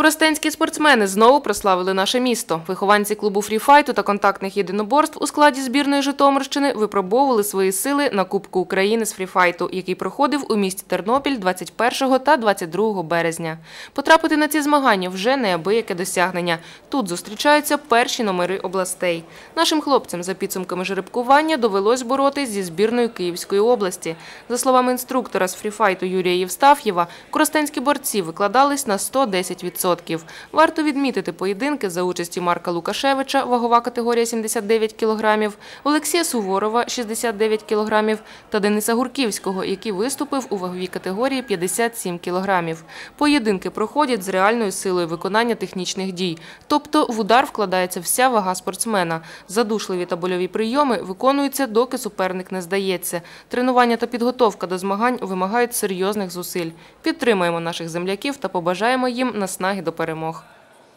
Коростенські спортсмени знову прославили наше місто. Вихованці клубу фріфайту та контактних єдиноборств у складі збірної Житомирщини випробовували свої сили на Кубку України з фріфайту, який проходив у місті Тернопіль 21 та 22 березня. Потрапити на ці змагання вже неабияке досягнення. Тут зустрічаються перші номери областей. Нашим хлопцям за підсумками жеребкування довелось боротись зі збірною Київської області. За словами інструктора з фріфайту Юрія Євстаф'єва, коростенські борці викладались на 110%. Варто відмітити поєдинки за участі Марка Лукашевича, вагова категорія 79 кг, Олексія Суворова, 69 кг та Дениса Гурківського, який виступив у ваговій категорії 57 кг. Поєдинки проходять з реальною силою виконання технічних дій, тобто в удар вкладається вся вага спортсмена. Задушливі та больові прийоми виконуються, доки суперник не здається. Тренування та підготовка до змагань вимагають серйозних зусиль. Підтримаємо наших земляків та побажаємо їм наснаги до перемог.